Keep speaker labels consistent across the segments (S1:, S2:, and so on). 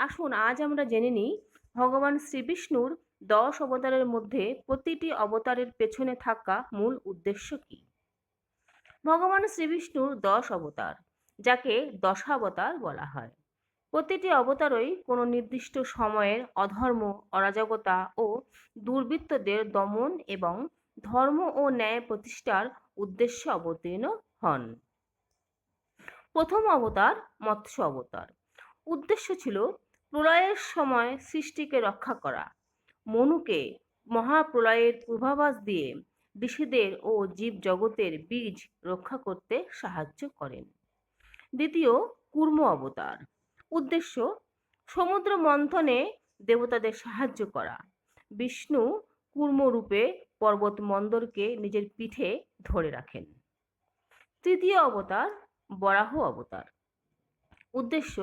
S1: আসুন আজ আমরা জেনে নিই, ভগবান শ্রীবিষ্ণুর দশ অবতারের মধ্যে প্রতিটি অবতারের পেছনে থাকা মূল উদ্দেশ্য কি? ভগবান শ্রীবিষ্ণুর দশ অবতার, যাকে দশাবতার বলা হয়। প্রতিটি অবতারই কোনো নির্দিষ্ট সময়ের অধর্ম, অরাজকতা ও দুর্বৃত্তদের দমন এবং ধর্ম ও ন্যায় প্রতিষ্ঠার উদ্দেশ্যে অবতীর্ণ হন। প্রথম অবতার মৎস্য অবতার। উদ্দেশ্য ছিল প্রলয়ের সময় সৃষ্টিকে রক্ষা করা। মনুকে মহাপ্রলয়ের পূর্বাভাস দিয়ে ঋষিদের ও জীবজগতের বীজ রক্ষা করতে সাহায্য করেন। দ্বিতীয়, কুর্ম অবতার। উদ্দেশ্য, সমুদ্র মন্থনে দেবতাদের সাহায্য করা। বিষ্ণু কুর্মরূপে পর্বত মন্দরকে নিজের পিঠে ধরে রাখেন। তৃতীয় অবতার, বরাহ অবতার। উদ্দেশ্য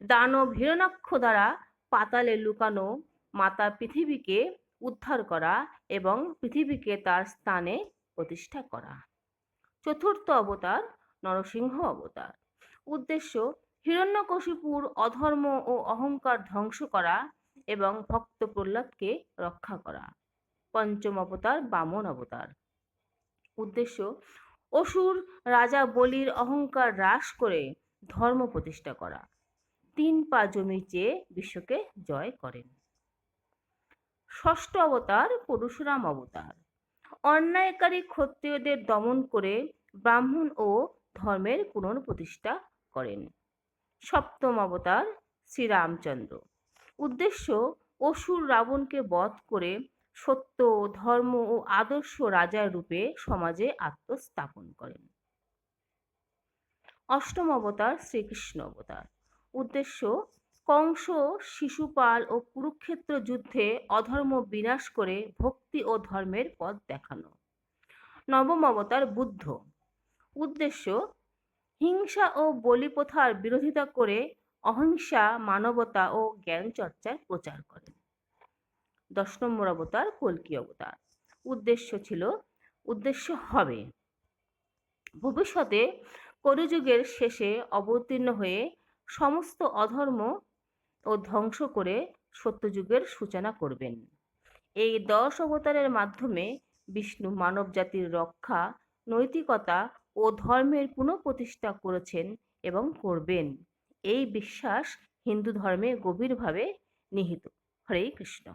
S1: দানব হিরণাক্ষ দ্বারা পাতালে লুকানো মাতা পৃথিবীকে উদ্ধার করা এবং পৃথিবীকে তার স্থানে প্রতিষ্ঠা করা। চতুর্থ অবতার নরসিংহ অবতার। উদ্দেশ্য হিরণ্যকশিপুর অধর্ম ও অহংকার ধ্বংস করা এবং ভক্ত প্রহ্লাদকে রক্ষা করা। পঞ্চম অবতার বামন অবতার। উদ্দেশ্য অসুর রাজা বলির অহংকার হ্রাস করে ধর্ম প্রতিষ্ঠা করা। তিন পা জমি চেয়ে বিশ্বকে জয় করেন। ষষ্ঠ অবতার পরশুরাম অবতার। অন্যায়কারী ক্ষত্রিয়দের দমন করে ব্রাহ্মণ ও ধর্মের পুনঃপ্রতিষ্ঠা করেন। সপ্তম অবতার শ্রীরামচন্দ্র। উদ্দেশ্য অসুর রাবণকে বধ করে সত্য, ধর্ম ও আদর্শ রাজার রূপে সমাজে আত্মস্থাপন করেন। অষ্টম অবতার শ্রীকৃষ্ণ অবতার। উদ্দেশ্য, কংস, শিশুপাল ও কুরুক্ষেত্র যুদ্ধে অধর্ম বিনাশ করে ভক্তি ও ধর্মের পথ দেখানো। নবম অবতার বুদ্ধ। উদ্দেশ্য, হিংসা ও বলিপ্রথার বিরোধিতা করে অহিংসা, মানবতা ও জ্ঞান চর্চার প্রচার করেন দশ নম্বর অবতার কল্কি অবতার। উদ্দেশ্য ছিল, উদ্দেশ্য হবে। ভবিষ্যতে কলিযুগের শেষে অবতীর্ণ হয়ে সমস্ত অধর্ম ও ধ্বংস করে সত্যযুগের সূচনা করবেন। এই দশ অবতারের মাধ্যমে বিষ্ণু মানব জাতির রক্ষা, নৈতিকতা ও ধর্মের পুনঃপ্রতিষ্ঠা করেছেন এবং করবেন। এই বিশ্বাস হিন্দু ধর্মে গভীরভাবে নিহিত। হরে কৃষ্ণ।